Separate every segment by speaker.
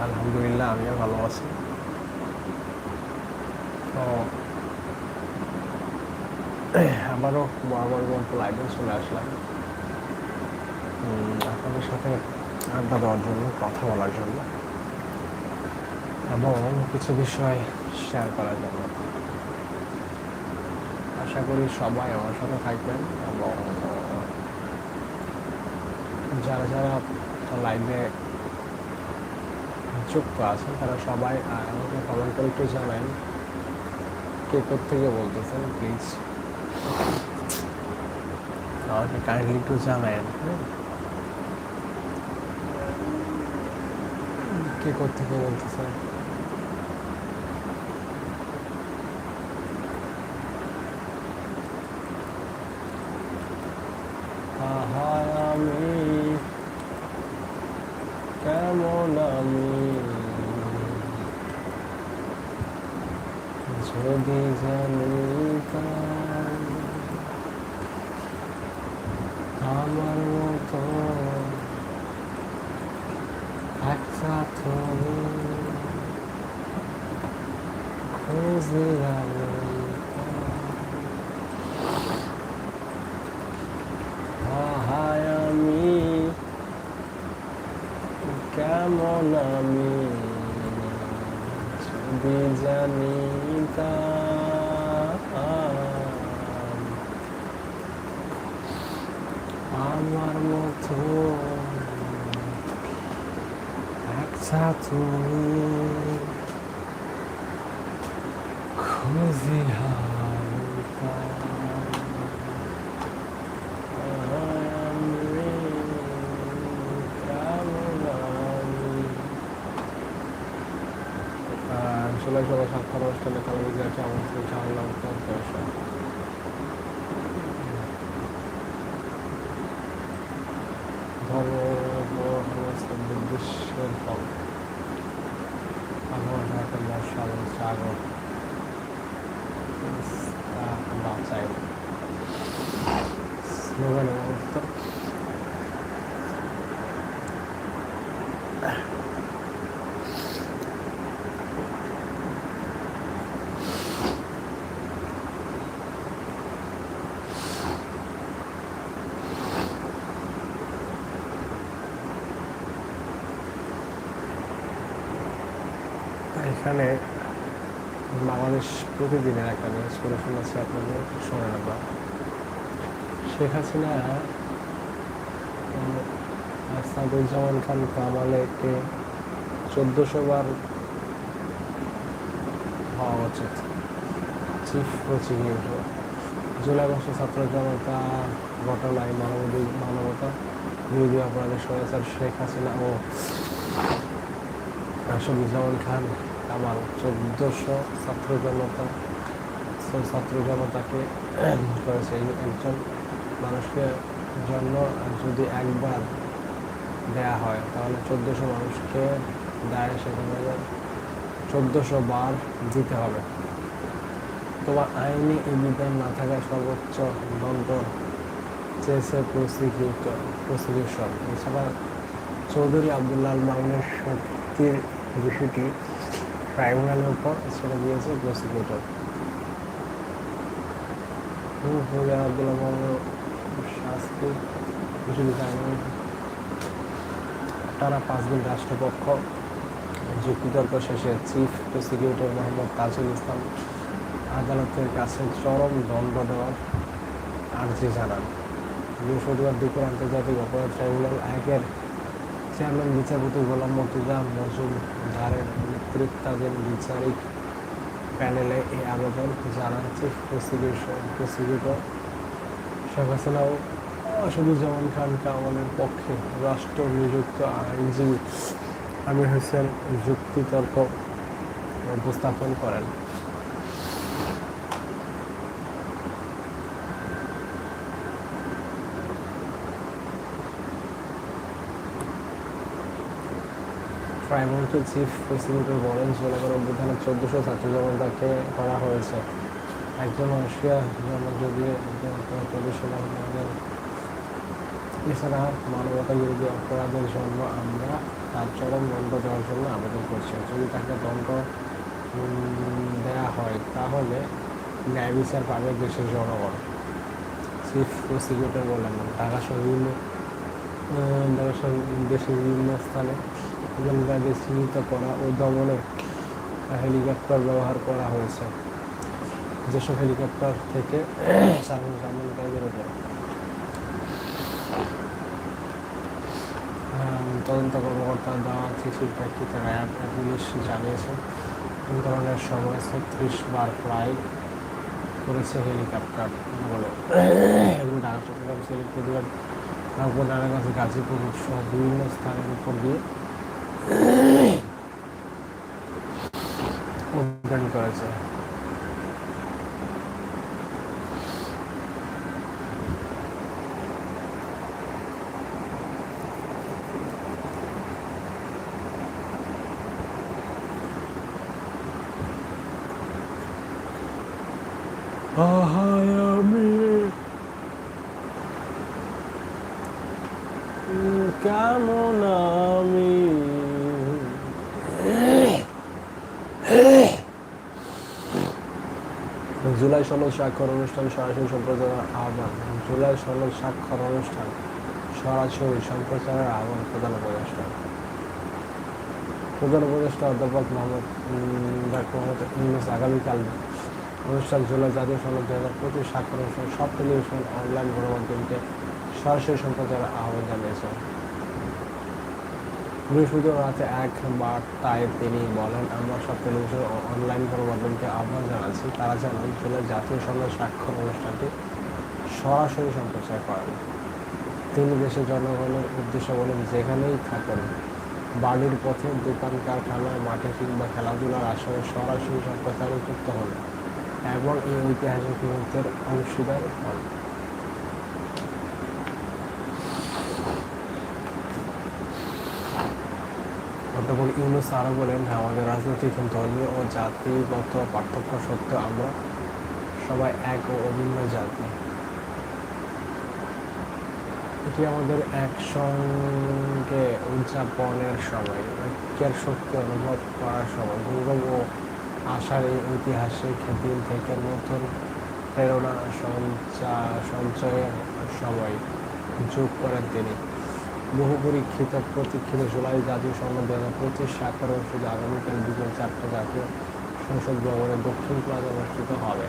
Speaker 1: আলহামদুলিল্লাহ আমিও ভালো আছি। তো আবারও বরাবর মতো লাইভে চলে আসলাম। আপনাদের সাথে আড্ডা দেওয়ার জন্য, কথা বলার জন্য। এবং কিছু বিষয় শেয়ার করার জন্য। আশা করি সবাই আমার সাথে থাকবেন এবং যারা যারা লাইভে যুক্ত আছেন তারা সবাই আমাকে কমেন্ট করে একটু জানান কে থেকে বলতেছেন প্লিজ আমাকে কাইন্ডলি একটু জানান হ্যাঁ? কে থেকে বলতেছেন আমি কেমন আমি। যদি জানি আমার মতো একটা খুঁজে আমি আহায় আমি কেমন আমি জানি আমার মতো একটা তুমি খুঁজি يعتبر حقا واشتبك على مزاج عمل سبحان الله وتعالى ضرب الله وصل بالدش والفضل الله لا এখানে বাংলাদেশ প্রতিদিনের একটা নিউজ করে শোনাচ্ছি আপনাদের, শোনেন আমরা শেখ হাসিনা সাদুজ্জামান খান কামালেকে চোদ্দশো বার হওয়া উচিত। চিফ প্রসিকিউটর জুলাই মাসে ছাত্র জনতা ঘটনায় মানবাধিক মানবতা বিরোধী অপরাধের স্বৈরাচার শেখ হাসিনা ও আসাদুজ্জামান খান কামাল চোদ্দশো ছাত্র জনতা ছাত্র জনতাকে করেছে একজন মানুষকে জন্য যদি একবার দেয়া হয়, তাহলে চোদ্দশো মানুষকে দেয় সেখানে চোদ্দশো বার দিতে হবে। তোমার আইনি এই না থাকায় সর্বোচ্চ দণ্ড চেয়েছে প্রসিকিউটর প্রসিকিউশন। এছাড়া চৌধুরী আবদুল্লাহ মামুনের শক্তির বিষয়টি ট্রাইব্যুনালের উপর ছেড়ে দিয়েছে প্রসিকিউটর আবদুল্লাহ শাস্তি বিষয়টি ট্রাইব্যুনাল পাঁচ দিন রাষ্ট্রপক্ষ, যুক্তিতর্ক শেষে চিফ প্রসিকিউটর মোহাম্মদ তাজুল ইসলাম আদালতের কাছে চরম দণ্ড দেওয়ার আর্জি জানান। বৃহস্পতিবার দুপুর আন্তর্জাতিক অপরাধ ট্রাইব্যুনাল একের চেয়ারম্যান, বিচারপতি গোলাম মর্তুজা মজুমদারের নেতৃত্বাধীন বিচারিক প্যানেলে এই আবেদন জানান chief prosecution prosecutor Sheikh Hasina ও খান কামালের পক্ষে রাষ্ট্র নিযুক্ত আইনজীবী আমির হোসেন যুক্তিতর্ক উপস্থাপন করেন। ট্রাইব্যুনালকে চিফ প্রসিকিউটর বলেন জনগণ অভ্যুত্থানের চোদ্দশো ছাত্র জনতাকে করা হয়েছে। একজন জন্য যদি এছাড়া মানবতা বিরোধী অপরাধের জন্য আমরা তার চরম দণ্ড দেওয়ার জন্য আবেদন করছি। যদি তাকে দণ্ড দেওয়া হয়, তাহলে ন্যায় বিচার পাবে দেশের জনগণ। চিফ প্রসিকিউটর বললেন ঢাকা সহ বিভিন্ন ঢাকা দেশের বিভিন্ন স্থানে জনতাদের চিহ্নিত করা ও দমনে হেলিকপ্টার ব্যবহার করা হয়েছে। যেসব হেলিকপ্টার থেকে সাধারণ সামনকারীদের উপর তদন্ত কর্মকর্তা দেওয়া চিঠির প্রেক্ষিতে র্যাব পুলিশ জানিয়েছে, এই ধরনের সময় ছত্রিশ বার ফ্লাই করেছে হেলিকপ্টার বলে। এবং ঢাকা চট্টগ্রাম সিলেট প্রতিবাদ তারপর নারায়ণগঞ্জ, গাজীপুর সহ বিভিন্ন স্থানের উপর দিয়ে উদ্যান করেছে আহায় আমি কেমন আমি জুলাই সনদ স্বাক্ষর অনুষ্ঠান সরাসরি সম্প্রচারের আহ্বান। জুলাই সনদ স্বাক্ষর অনুষ্ঠান সরাসরি সম্প্রচারের আহ্বান প্রধান উপদেষ্টা। প্রধান উপদেষ্টা অধ্যাপক মোহাম্মদ ডাক্তার মোহাম্মদ ইউনুস আগামীকাল অনুষ্ঠান জুলাই জাতীয় সনদ দু হাজার পঁচিশ স্বাক্ষর অনুষ্ঠান সব টেলিভিশন অনলাইন গণমাধ্যমকে সরাসরি সম্প্রচারের আহ্বান জানিয়েছেন। বৃহস্পতিবার রাতে এক বার্তায় তিনি বলেন, আমরা সব টেলিভিশন ও অনলাইন গণমাধ্যমকে আহ্বান জানাচ্ছি। তারা যেন জুলাই জাতীয় সনদ স্বাক্ষর অনুষ্ঠানটি সরাসরি সম্প্রচার করেন। তিনি দেশের জনগণের উদ্দেশ্যে বলেন, যেখানেই থাকেন বাড়ির পথে দোকান, কারখানায়, মাঠে কিংবা খেলাধুলার আসরে সরাসরি সম্প্রচারে যুক্ত হন এবং এই ঐতিহাসিক মুহূর্তের অংশীদার হন। অধ্যাপক ইউনুস আরও বলেন হ্যাঁ আমাদের রাজনৈতিক ধর্মীয় ও জাতিগত পার্থক্য সত্ত্বেও আমরা সবাই এক ও অভিন্ন জাতি। এটি আমাদের একসঙ্গে উদযাপনের সময়, ঐক্যের শক্তি অনুভব করার সময়। গৌরব ও আশার এই ঐতিহাসিক দিন থেকে নতুন প্রেরণা সঞ্চয়ের সময় যোগ করেন তিনি। বহু পরীক্ষিত প্রতীক্ষিত জুলাই জাতীয় সংবাদ দু হাজার পঁচিশ স্বাক্ষর অনুষ্ঠিত আগামীকাল বিকেল চারটে জাতীয় সংসদ ভবনে দক্ষিণ প্লাজা অনুষ্ঠিত হবে।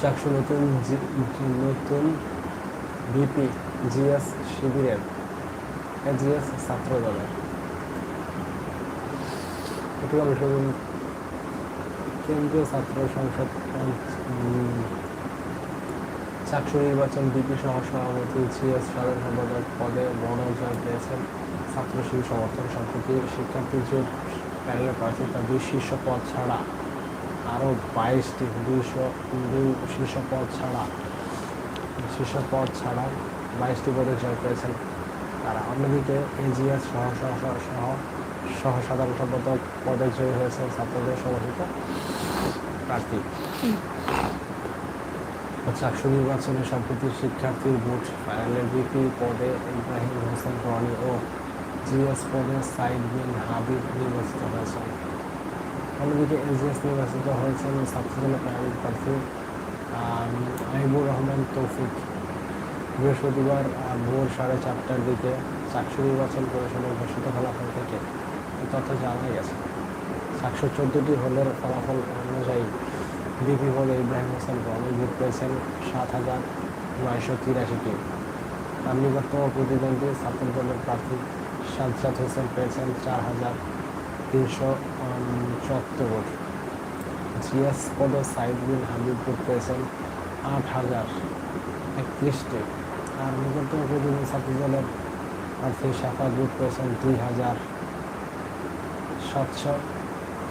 Speaker 1: চারশো নতুন নতুন বিপি জিএস শিবিরের জিএস ছাত্র দলের। কেন্দ্রীয় ছাত্র সংসদ চাকসু নির্বাচন বিপি সহ সভাপতি, জিএস সাধারণ সম্পাদক পদে মনোনয়ন পেয়েছেন ছাত্র সমর্থন সম্প্রতি শিক্ষার্থী জোট প্যানেলের প্রার্থী তার দুই শীর্ষ পদ ছাড়া আরও বাইশটি দুইশো দুই শীর্ষ পদ ছাড়া, শীর্ষ পদ ছাড়া বাইশটি পদে জয় পেয়েছেন তারা। অন্যদিকে এজিএস সহ সহ সহ সহ সাধারণ সম্পাদক পদে জয়ী হয়েছেন ছাত্রদের সমর্থিত প্রার্থী। চাকসু নির্বাচনে সম্প্রতি শিক্ষার্থীর ভোট ফাইনালের বিপি পদে ইব্রাহিম হোসেন রনি ও জিএস পদে সাইদ বিন হাবিব নির্বাচিত হয়েছেন। অন্যদিকে এজিএস নির্বাচিত হয়েছেন ছাত্রদলের প্রাইভেট প্রার্থী আইবুর রহমান তৌফিক। বৃহস্পতিবার ভোর সাড়ে চারটার দিকে চাকসু নির্বাচন কমিশনের ঘোষিত ফলাফল থেকে তথ্য জানা গেছে। চারশো চোদ্দোটি হলের ফলাফল অনুযায়ী বিপি পদে ইব্রাহিম হোসেন রনি ভোট পেয়েছেন সাত হাজার নয়শো তিরাশিটি তার নিকটতম প্রতিদ্বন্দ্বী ছাত্র দলের প্রার্থী সাজ্জাদ হোসেন পেয়েছেন চার হাজার তিনশো চুয়াত্তর ভোট। জিএস পদে সাইদ বিন হাবিব ভোট পেয়েছেন আট হাজার একত্রিশটি আর নিকটতম প্রতিদ্বন্দ্বী ছাত্র দলের প্রার্থী শাখা ভোট পেয়েছেন দুই হাজার সাতশো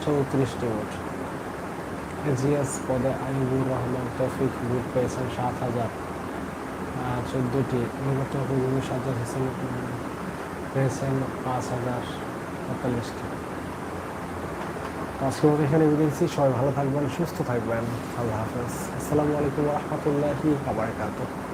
Speaker 1: চৌত্রিশটি ভোট। জিএস পদে আইবুর রহমান তৌফিক ভোট পেয়েছেন সাত হাজার চোদ্দোটি। নির্বাচন প্রতিনিধি সাজ্জাদ হোসেন পেয়েছেন পাঁচ হাজার পঁয়তাল্লিশটি আজকের এখানে বিদায় সবাই ভালো থাকবেন, সুস্থ থাকবেন। আল্লাহ হাফেজ। আসসালামু আলাইকুম রহমতুল্লাহি আবরকাতুহ